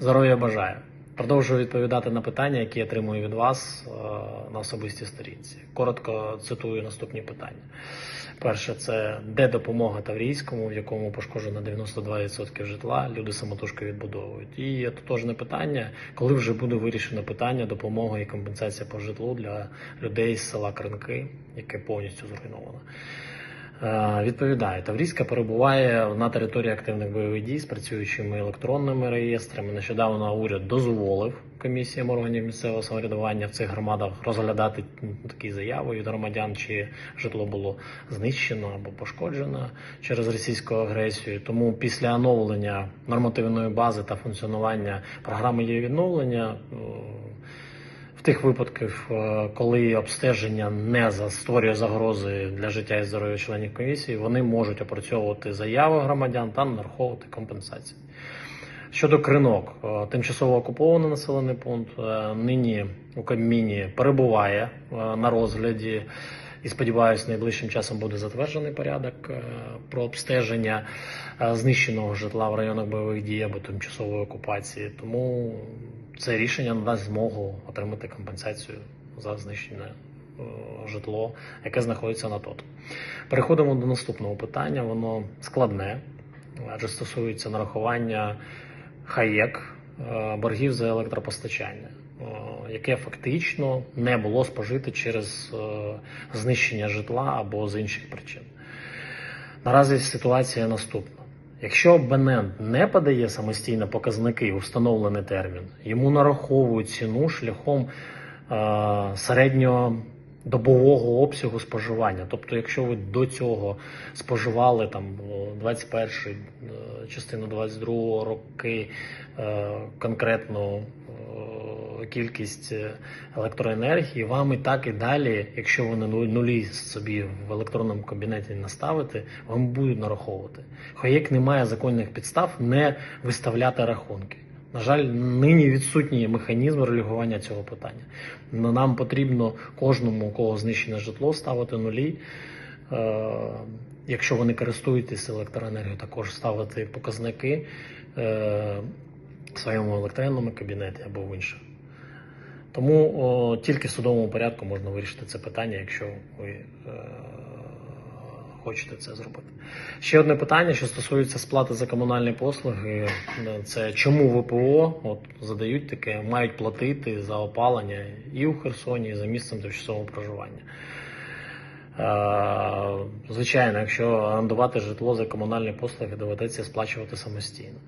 Здоров'я бажаю. Продовжую відповідати на питання, які я отримую від вас е, на особистій сторінці. Коротко цитую наступні питання. Перше, це де допомога Таврійському, в якому пошкоджено 92% житла, люди самотужки відбудовують. І тотожне питання, коли вже буде вирішено питання допомоги і компенсація по житлу для людей з села Кринки, яке повністю зруйновано. Е, Відповідаю, Таврійська перебуває на території активних бойових дій з працюючими електронними реєстрами. Нещодавно уряд дозволив комісіям органів місцевого самоврядування в цих громадах розглядати такі заяви від громадян, чи житло було знищено або пошкоджено через російську агресію. Тому після оновлення нормативної бази та функціонування програми її відновлення. В тих випадках, е, коли обстеження не за- створює загрози для життя і здоров'я членів комісії, вони можуть опрацьовувати заяви громадян та нараховувати компенсації. Щодо кринок, е, тимчасово окупований населений пункт е, нині у Кабміні перебуває на розгляді. І сподіваюся, найближчим часом буде затверджений порядок про обстеження знищеного житла в районах бойових дій або тимчасової окупації. Тому це рішення надасть змогу отримати компенсацію за знищене е, житло, яке знаходиться на ТОТ. Переходимо до наступного питання. Воно складне, адже стосується нарахування хаєк е, боргів за електропостачання, е, яке фактично не було спожите через знищення житла або з інших причин. Наразі ситуація наступна. Якщо абонент не подає самостійно показники у встановлений термін, йому нараховують ціну шляхом е, середнього добового обсягу споживання. Тобто, якщо ви до цього споживали там о, 21 е, частину 22 роки е, конкретну е, кількість е, електроенергії, вам і так і далі, якщо ви на нулі собі в електронному кабінеті наставите, вам будуть нараховувати. Хоєк немає законних підстав не виставляти рахунки. На жаль, нині відсутній механізм регулювання цього питання. Нам потрібно кожному, у кого знищене житло, ставити нулі. Е, Якщо ви не користуєтесь електроенергією, також ставити показники е, в своєму електронному кабінеті або в інших. Тому о, тільки в судовому порядку можна вирішити це питання, якщо ви е, хочете це зробити. Ще одне питання, що стосується сплати за комунальні послуги, це чому ВПО от задають таке, мають платити за опалення і у Херсоні, і за місцем тимчасового проживання. Е, Звичайно, якщо орендувати житло за комунальні послуги, доведеться сплачувати самостійно.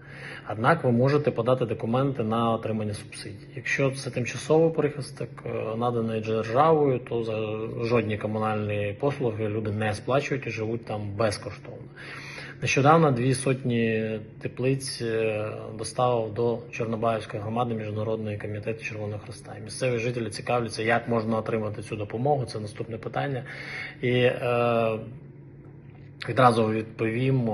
Однак ви можете подати документи на отримання субсидій. Якщо це тимчасовий прихисток, е, наданий державою, то за жодні комунальні послуги люди не сплачують і живуть там безкоштовно. Нещодавно дві сотні теплиць е, доставив до Чорнобаївської громади Міжнародний комітет Червоного Хреста. І місцеві жителі цікавляться, як можна отримати цю допомогу. Це наступне питання. І е, відразу відповім, е,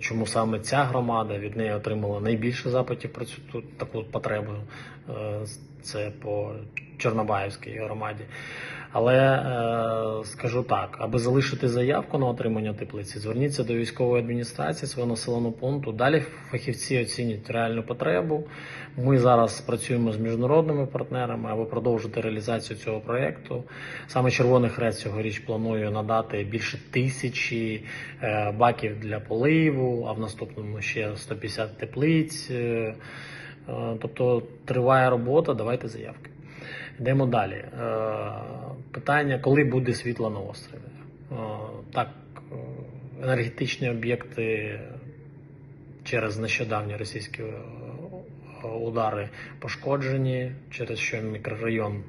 чому саме ця громада від неї отримала найбільше запитів про цю таку потребу. Е, Це по Чорнобаївській громаді. Але е, скажу так, аби залишити заявку на отримання теплиці, зверніться до військової адміністрації свого населеного пункту. Далі фахівці оцінять реальну потребу. Ми зараз працюємо з міжнародними партнерами, аби продовжити реалізацію цього проєкту. Саме Червоний Хрест цьогоріч планує надати більше тисячі е, баків для поливу, а в наступному ще 150 теплиць. Е, Тобто триває робота, давайте заявки. Йдемо далі. Е, Питання, коли буде світло на острові? Е, Так, е, енергетичні об'єкти через нещодавні російські удари пошкоджені, через що мікрорайон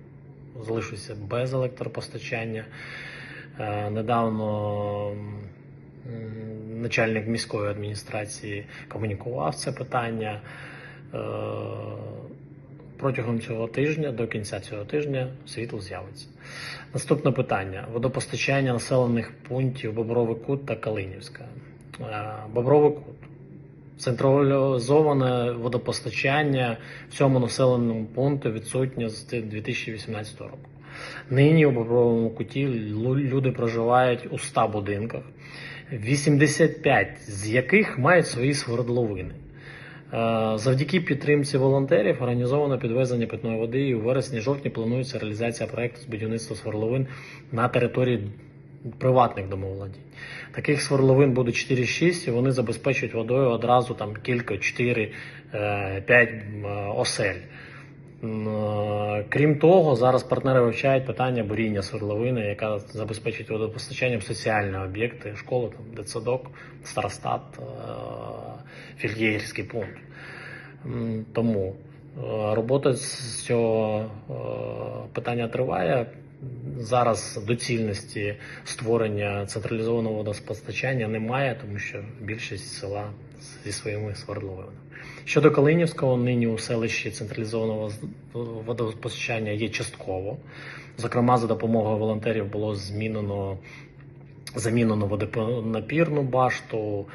залишився без електропостачання. Недавно начальник міської адміністрації комунікував це питання. Протягом цього тижня, до кінця цього тижня, світло з'явиться. Наступне питання: водопостачання населених пунктів Бобровий Кут та Калинівська. Е, Бобровий Кут. Централізоване водопостачання в цьому населеному пункті відсутнє з 2018 року. Нині у Бобровому куті люди проживають у 100 будинках, 85 з яких мають свої свердловини. Е, Завдяки підтримці волонтерів організовано підвезення питної води і у вересні-жовтні планується реалізація проекту з будівництва сверловин на території приватних домоволодінь. Таких сверловин буде 4-6, і вони забезпечують водою одразу там кілька, 4-5 осель. Е, Крім того, зараз партнери вивчають питання буріння свердловини, яка забезпечить водопостачанням соціальні об'єкти, школи, там, дитсадок, старостат, е, фельдєгерський пункт. Тому е, робота з цього питання триває. Зараз доцільності створення централізованого водопостачання немає, тому що більшість села зі своїми свердловинами. Щодо Калинівського, нині у селищі централізованого водопостачання є частково. Зокрема, за допомогою волонтерів було змінено замінено водонапірну башту,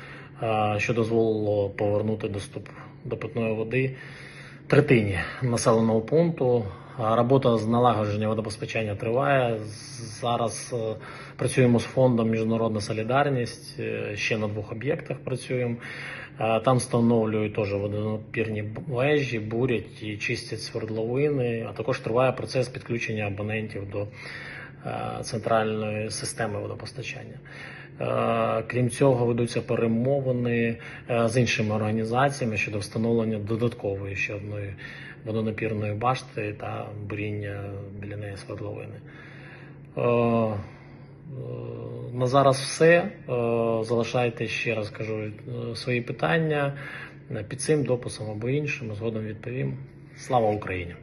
е, що дозволило повернути доступ до питної води третині населеного пункту. Робота з налагодження водопостачання триває. Зараз е, працюємо з фондом Міжнародна солідарність. е, Ще на двох об'єктах працюємо. Е, Там встановлюють теж водонапірні вежі, бурять і чистять свердловини. А також триває процес підключення абонентів до центральної системи водопостачання. Крім цього, ведуться перемовини з іншими організаціями щодо встановлення додаткової ще одної водонапірної башти та буріння біля неї свердловини. Е, е, На зараз все. Е, Залишайте ще раз кажу свої питання під цим дописом або іншим. Згодом відповім. Слава Україні!